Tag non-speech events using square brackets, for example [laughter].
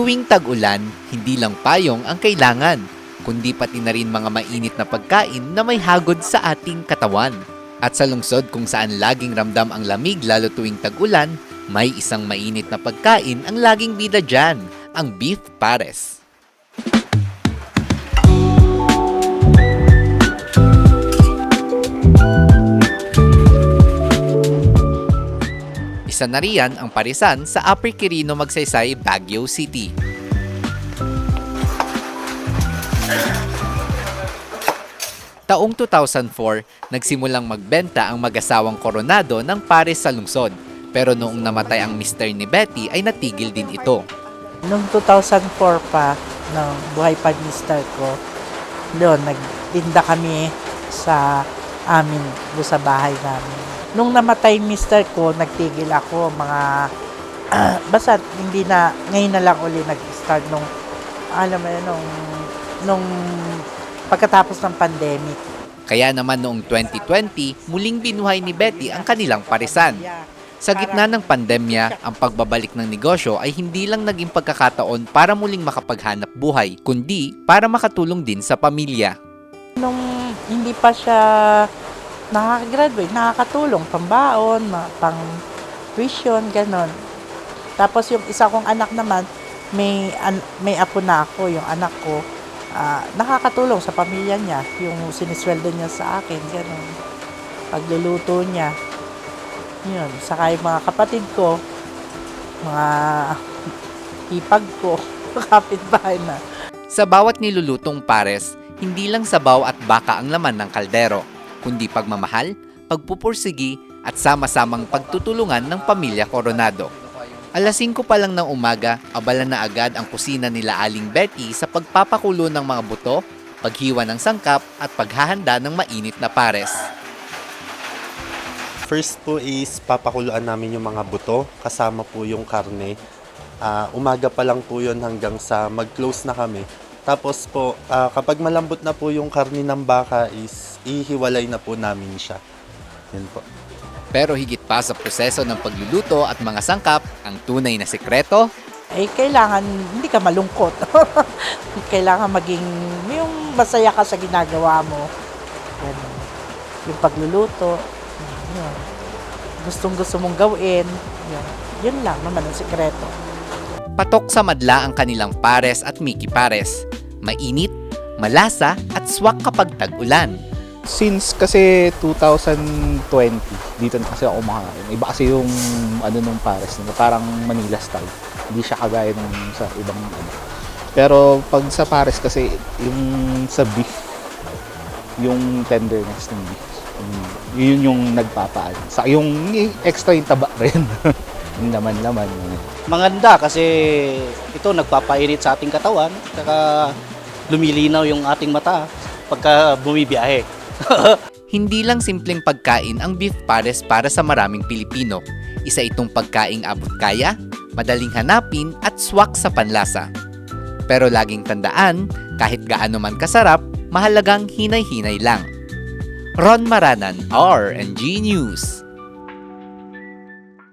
Tuwing tag-ulan, hindi lang payong ang kailangan, kundi pati na rin mga mainit na pagkain na may hagod sa ating katawan. At sa lungsod kung saan laging ramdam ang lamig lalo tuwing tag-ulan, may isang mainit na pagkain ang laging bida dyan, ang beef pares. Isa ang parisan sa Upper Quirino Magsaysay, Baguio City. Taong 2004, nagsimulang magbenta ang mag-asawang koronado ng pares sa lungsod. Pero noong namatay ang mister ni Betty ay natigil din ito. Noong 2004 pa, nung buhay pa mister ko, doon, nagtinda kami sa amin, sa bahay namin. Nung namatay mister ko, nagtigil ako mga, [clears throat] basta hindi na, ngayon na lang uli nag-start nung, alam mo yun, nung, nung pagkatapos ng pandemic. Kaya naman noong 2020, muling binuhay ni Betty ang kanilang parisan. Sa gitna ng pandemya, ang pagbabalik ng negosyo ay hindi lang naging pagkakataon para muling makapaghanap buhay, kundi para makatulong din sa pamilya. Nung hindi pa siya nakaka-graduate, nakakatulong, pambaon, pang tuition, ganon. Tapos yung isa kong anak naman, may, an- may apo na ako, yung anak ko, ah, nakakatulong sa pamilya niya, yung sinisweldo niya sa akin, ganon. Pagluluto niya, yun. Saka yung mga kapatid ko, mga ipag ko, [laughs] kapitbahay na. Sa bawat nilulutong pares, hindi lang sabaw at baka ang laman ng kaldero, kundi pagmamahal, pagpupursigi at sama-samang pagtutulungan ng pamilya Coronado. Alas 5 pa lang ng umaga, abala na agad ang kusina nila Aling Betty sa pagpapakulo ng mga buto, paghiwa ng sangkap at paghahanda ng mainit na pares. First po is papakuluan namin yung mga buto kasama po yung karne. Ah, umaga pa lang po yun hanggang sa mag-close na kami. Tapos po, ah, kapag malambot na po yung karne ng baka is ihiwalay na po namin siya. Yun po. Pero higit pa sa proseso ng pagluluto at mga sangkap, ang tunay na sekreto, eh kailangan hindi ka malungkot. [laughs] kailangan maging yung masaya ka sa ginagawa mo. Ganun. Yung pagluluto, yun. Gustong gusto mong gawin, yun. Yun lang naman ang sikreto. patok sa madla ang kanilang pares at Mickey Pares. Mainit, malasa at swak kapag tag-ulan. Since kasi 2020, dito na kasi ako kumakain. Iba kasi yung ano nung Paris nila, parang Manila style. Hindi siya kagaya nung sa ibang ano. Pero pag sa Paris kasi, yung sa beef, yung tenderness ng beef, yun yung nagpapaan. Sa yung extra yung taba rin. [laughs] yung laman-laman. maganda kasi ito nagpapainit sa ating katawan saka lumilinaw yung ating mata pagka bumibiyahe. [laughs] Hindi lang simpleng pagkain ang beef pares para sa maraming Pilipino. Isa itong pagkaing abot kaya, madaling hanapin at swak sa panlasa. Pero laging tandaan, kahit gaano man kasarap, mahalagang hinay-hinay lang. Ron Maranan, R&G News.